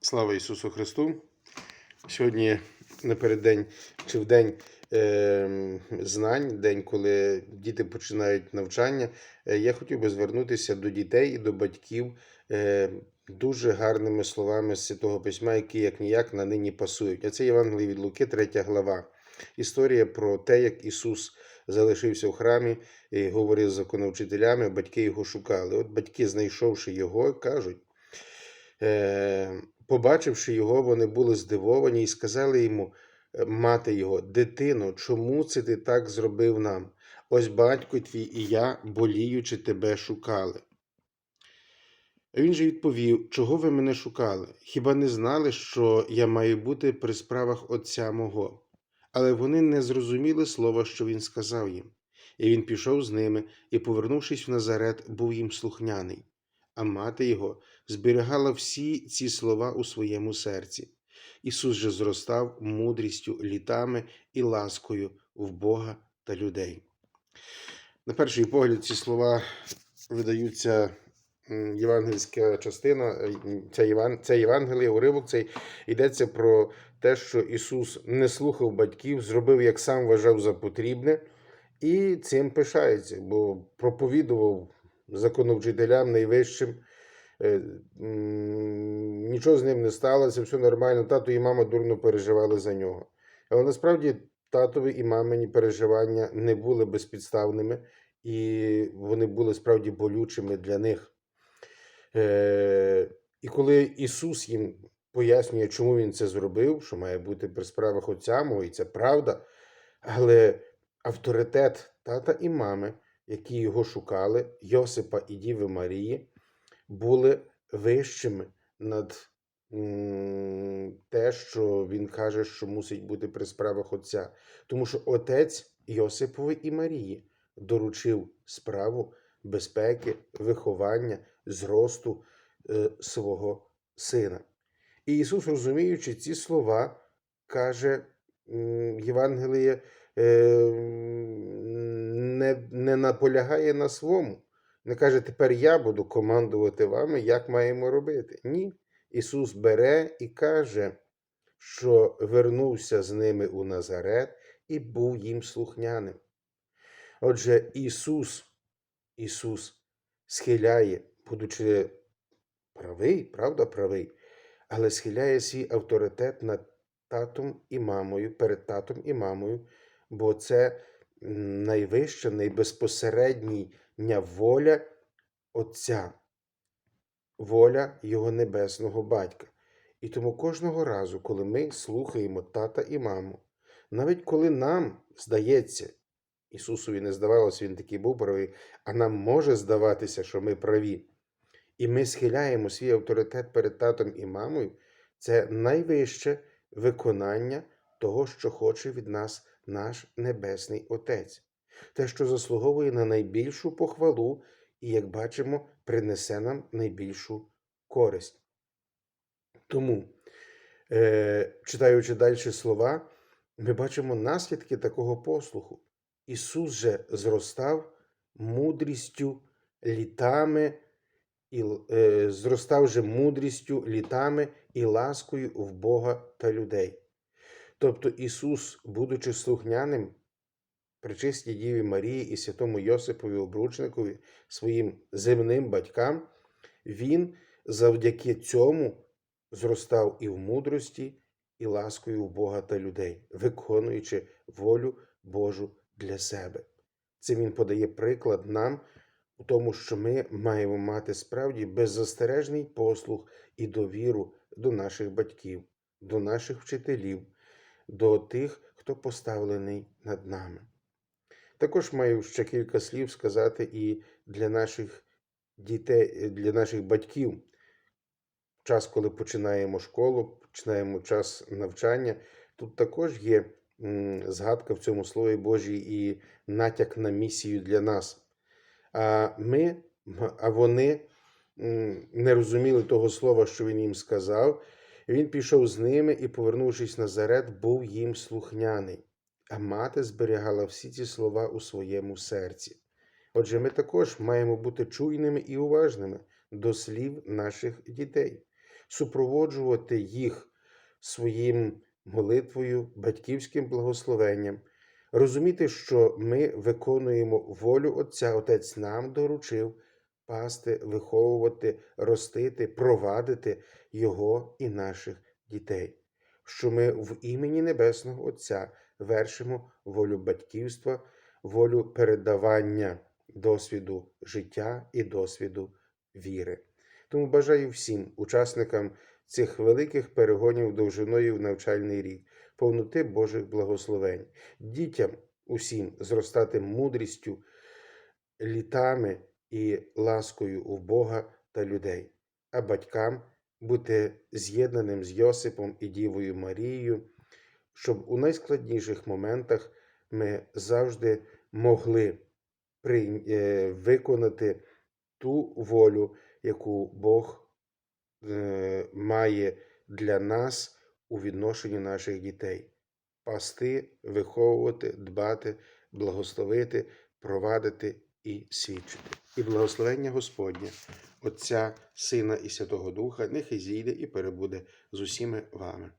Слава Ісусу Христу! Сьогодні напереддень чи в день е, знань, день, коли діти починають навчання, е, я хотів би звернутися до дітей і до батьків е, дуже гарними словами з Святого Письма, які як ніяк на нині пасують. А це Євангеліє від Луки, 3 глава. Історія про те, як Ісус залишився в храмі і говорив з законовчителями, батьки його шукали. От батьки, знайшовши його, кажуть. Е, побачивши його, вони були здивовані і сказали йому, е, мати його, дитино, чому це ти так зробив нам? Ось батько твій і я, боліючи, тебе шукали. Він же відповів, чого ви мене шукали? Хіба не знали, що я маю бути при справах Отця мого? Але вони не зрозуміли слова, що він сказав їм. І він пішов з ними і, повернувшись в Назарет, був їм слухняний. А мати його зберігала всі ці слова у своєму серці. Ісус же зростав мудрістю, літами і ласкою в Бога та людей. На перший погляд, ці слова видаються євангельська частина, е, це, Єван, це Євангеліє, уривок цей йдеться про те, що Ісус не слухав батьків, зробив, як сам вважав за потрібне, і цим пишається, бо проповідував законовчителям найвищим. Е, Нічого з ним не сталося, все нормально. Тато і мама дурно переживали за нього. Але насправді татові і мамині переживання не були безпідставними, і вони були справді болючими для них. Е, І коли Ісус їм пояснює, чому Він це зробив, що має бути при справах Отця мого, і це правда, але авторитет тата і мами, які його шукали, Йосипа і Діви Марії, були вищими над те, що він каже, що мусить бути при справах Отця. Тому що отець Йосипові і Марії доручив справу безпеки, виховання, зросту е, свого сина. І Ісус, розуміючи ці слова, каже Євангеліє, е, не, не наполягає на своєму. Не каже, тепер я буду командувати вами, як маємо робити. Ні. Ісус бере і каже, що вернувся з ними у Назарет і був їм слухняним. Отже, Ісус, Ісус схиляє, будучи правий, правда, правий, але схиляє свій авторитет над татом і мамою, перед татом і мамою, бо це найвища, найбезпосередня воля Отця, воля Його Небесного Батька. І тому кожного разу, коли ми слухаємо тата і маму, навіть коли нам здається, Ісусові не здавалося, Він такий був правий, а нам може здаватися, що ми праві, і ми схиляємо свій авторитет перед татом і мамою, це найвище виконання того, що хоче від нас наш Небесний Отець, те, що заслуговує на найбільшу похвалу і, як бачимо, принесе нам найбільшу користь. Тому, е, читаючи далі слова, ми бачимо наслідки такого послуху. Ісус же зростав мудрістю літами, і, е, зростав же мудрістю літами і ласкою в Бога та людей. Тобто Ісус, будучи слухняним, причистій Діві Марії і святому Йосипові обручникові, своїм земним батькам, Він завдяки цьому зростав і в мудрості, і ласкою в Бога та людей, виконуючи волю Божу для себе. Цим він подає приклад нам у тому, що ми маємо мати справді беззастережний послух і довіру до наших батьків, до наших вчителів, до тих, хто поставлений над нами. Також маю ще кілька слів сказати і для наших дітей, для наших батьків. Час, коли починаємо школу, починаємо час навчання, тут також є згадка в цьому Слові Божій і натяк на місію для нас. А ми, а вони не розуміли того слова, що він їм сказав. Він пішов з ними і, повернувшись Назарет, був їм слухняний. А мати зберігала всі ці слова у своєму серці. Отже, ми також маємо бути чуйними і уважними до слів наших дітей. супроводжувати їх своїм молитвою, батьківським благословенням, розуміти, що ми виконуємо волю Отця, Отець нам доручив пасти, виховувати, ростити, провадити Його і наших дітей, що ми в імені Небесного Отця вершимо волю батьківства, волю передавання досвіду життя і досвіду віри. Тому бажаю всім учасникам цих великих перегонів довжиною в навчальний рік, повноти Божих благословень, дітям усім зростати мудрістю, літами і ласкою у Бога та людей, а батькам бути з'єднаним з Йосипом і Дівою Марією, щоб у найскладніших моментах ми завжди могли е, виконати ту волю, яку Бог е, має для нас у відношенні наших дітей. Пасти, виховувати, дбати, благословити, провадити і свідчити. І благословення Господнє, Отця, Сина і Святого Духа, нехай зійде і перебуде з усіми вами.